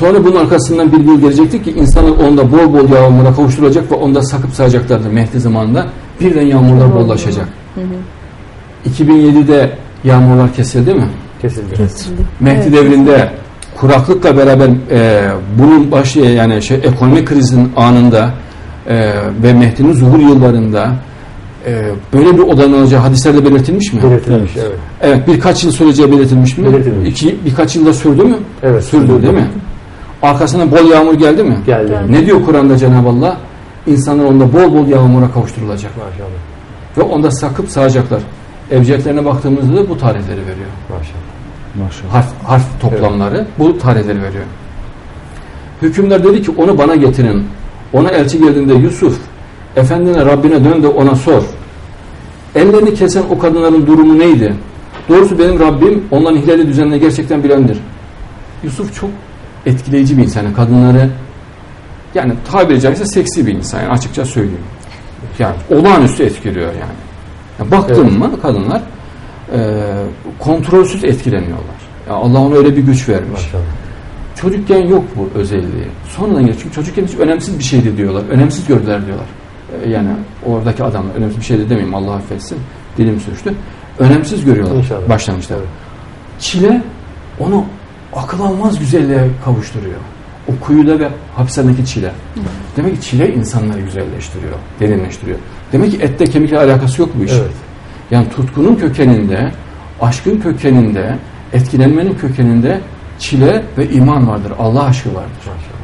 Sonra bunun arkasından bir yıl gelecekti ki insanlar onda bol bol yağmura kavuşturacak ve onda sakıp sayacaklardı Mehdi zamanında. Birden yağmurlar bollaşacak. 2007'de yağmurlar kesildi mi? Kesildi. Mehdi Evet. devrinde kuraklıkla beraber e, bunun başı yani şey ekonomik krizin anında e, ve Mehdi'nin zuhur yıllarında e, böyle bir odanın olacağı hadislerde belirtilmiş mi? Belirtilmiş evet. Evet birkaç yıl süreceği belirtilmiş mi? Belirtilmiş. İki, birkaç yılda sürdü mü? Evet. Sürdü değil mi? Arkasından bol yağmur geldi mi? Geldi. Ne diyor Kur'an'da Cenab-ı Allah? İnsanlar onda bol bol yağmura kavuşturulacak. Maşallah. Ve onda sakıp sağacaklar. Evceklerine baktığımızda da bu tarihleri veriyor. Maşallah. Maşallah. Harf, harf toplamları bu tarihleri veriyor. Hükümler dedi ki onu bana getirin. Ona elçi geldiğinde Yusuf efendine Rabbine dön de ona sor. Ellerini kesen o kadınların durumu neydi? Doğrusu benim Rabbim onların hileli düzenine gerçekten bilendir. Yusuf çok etkileyici bir insan. Yani Kadınları yani tabiri caizse seksi bir insan. Yani açıkça söyleyeyim. Yani olağanüstü etkiliyor yani. yani baktın Evet. mı kadınlar e, kontrolsüz etkileniyorlar. Ya Allah ona öyle bir güç vermiş. Maşallah. Çocukken yok bu özelliği. Sonradan geliyor. Çünkü çocukken hiç önemsiz bir şeydi diyorlar. Önemsiz gördüler diyorlar. Ee, Yani oradaki adamlar önemsiz bir şeydi demeyeyim Allah affetsin. Dilim sürçtü. Önemsiz görüyorlar İnşallah. başlangıçta. Evet. Çile onu akıl almaz güzelliğe kavuşturuyor. O kuyuda ve hapishanedeki çile. Demek ki çile insanları güzelleştiriyor, derinleştiriyor. Demek ki ette kemikle alakası yok bu işin. Evet. Yani tutkunun kökeninde, aşkın kökeninde, etkilenmenin kökeninde çile ve iman vardır. Allah aşkı vardır.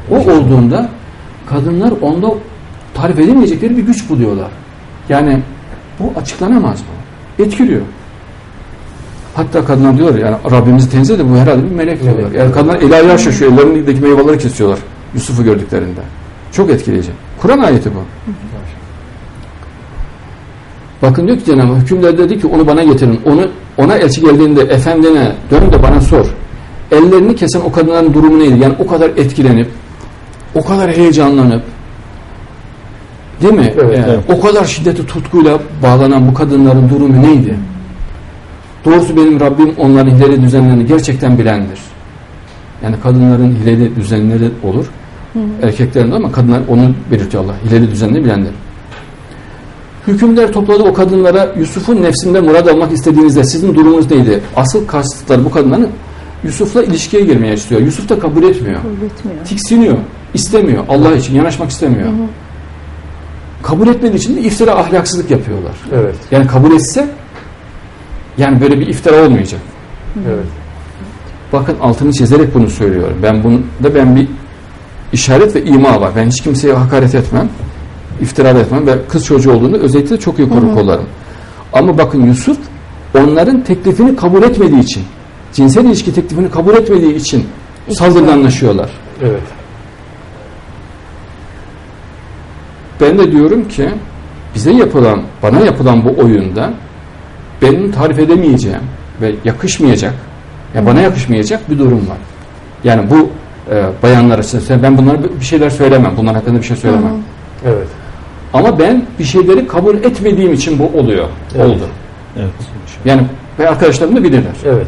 Maşallah. O olduğunda kadınlar onda tarif edemeyecekleri bir güç buluyorlar. Yani bu açıklanamaz bu. Etkiliyor. Hatta kadınlar diyorlar yani Rabbimizi tenzih de bu herhalde bir melek diyorlar. Yani kadınlar el ayağı şaşıyor. Ellerindeki meyveleri kesiyorlar. Yusuf'u gördüklerinde. Çok etkileyici. Kur'an ayeti bu. Bakın diyor ki Cenab-ı hükümler dedi ki onu bana getirin. Onu ona elçi geldiğinde efendine dön de bana sor. Ellerini kesen o kadınların durumu neydi? Yani o kadar etkilenip o kadar heyecanlanıp değil mi? Evet, Ee, evet. O kadar şiddetli tutkuyla bağlanan bu kadınların durumu neydi? Doğrusu benim Rabbim onların hileli düzenlerini gerçekten bilendir. Yani kadınların hileli düzenleri olur. Erkeklerin de ama kadınlar onu belirtiyor Allah. Hileli düzenini bilendir. Hükümler topladı o kadınlara Yusuf'un nefsinden murad almak istediğinizde sizin durumunuz neydi? Asıl kasıtları bu kadınların Yusuf'la ilişkiye girmeye istiyor. Yusuf da kabul etmiyor. Kabul etmiyor. Tiksiniyor. istemiyor. Allah için yanaşmak istemiyor. Kabul etmediği için de iftira ahlaksızlık yapıyorlar. Evet. Yani kabul etse yani böyle bir iftira olmayacak. Evet. Bakın altını çizerek bunu söylüyorum. Ben bunda ben bir işaret ve ima var. Ben hiç kimseye hakaret etmem. iftira etmem. Ve kız çocuğu olduğunda özellikle çok iyi koru kollarım. Ama bakın Yusuf onların teklifini kabul etmediği için cinsel ilişki teklifini kabul etmediği için saldırganlaşıyorlar. Evet. Ben de diyorum ki bize yapılan, bana yapılan bu oyunda benim tarif edemeyeceğim ve yakışmayacak, ya bana yakışmayacak bir durum var. Yani bu e, bayanlar açısından ben bunlara bir şeyler söylemem, bunlar hakkında bir şey söylemem. Evet. Ama ben bir şeyleri kabul etmediğim için bu oluyor, Evet. oldu. Evet. Yani ve arkadaşlarım da bilirler. Evet.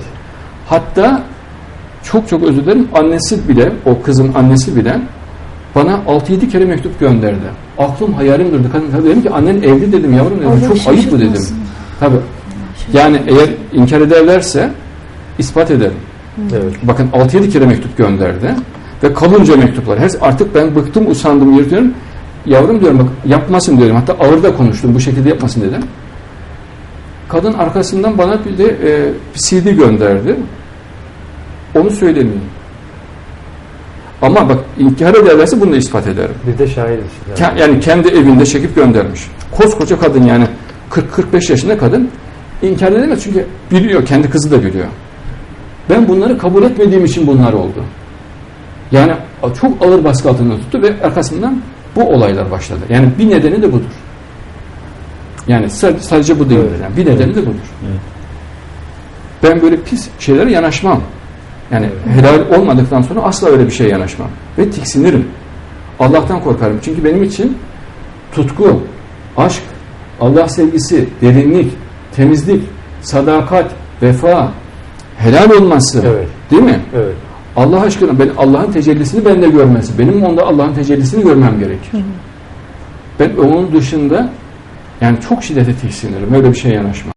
Hatta çok çok özür dilerim annesi bile, o kızın annesi bile bana 6-7 kere mektup gönderdi. Aklım hayalim durdu. Kadın dedim ki annen evli dedim yavrum dedim. Allah çok ayıp bu dedim. Tabii. Yani eğer inkar ederlerse ispat ederim. Evet. Bakın 6-7 kere mektup gönderdi. Ve kalınca mektuplar. Her, artık ben bıktım, usandım, yırtıyorum. Yavrum diyorum bak yapmasın diyorum. Hatta ağır da konuştum. Bu şekilde yapmasın dedim. Kadın arkasından bana bir de e, CD gönderdi. Onu söylemeyeyim. Ama bak inkar ederlerse bunu da ispat ederim. Bir de şahidiz. Ke- Yani kendi evinde çekip göndermiş. Koskoca kadın yani 40-45 yaşında kadın inkar edemez çünkü biliyor, kendi kızı da biliyor. Ben bunları kabul etmediğim için bunlar oldu. Yani çok ağır baskı altında tuttu ve arkasından bu olaylar başladı. Yani bir nedeni de budur. Yani sa- sadece bu değildir. Evet. Yani bir nedeni de budur. Evet. Ben böyle pis şeylere yanaşmam. Yani helal olmadıktan sonra asla öyle bir şeye yanaşmam. Ve tiksinirim. Allah'tan korkarım. Çünkü benim için tutku, aşk, Allah sevgisi, derinlik, temizlik, sadakat, vefa, helal olması Evet. değil mi? Evet. Allah aşkına ben Allah'ın tecellisini bende görmesi. Benim onda Allah'ın tecellisini görmem gerekir. Ben onun dışında yani çok şiddete tiksinirim. Öyle bir şeye yanaşmam.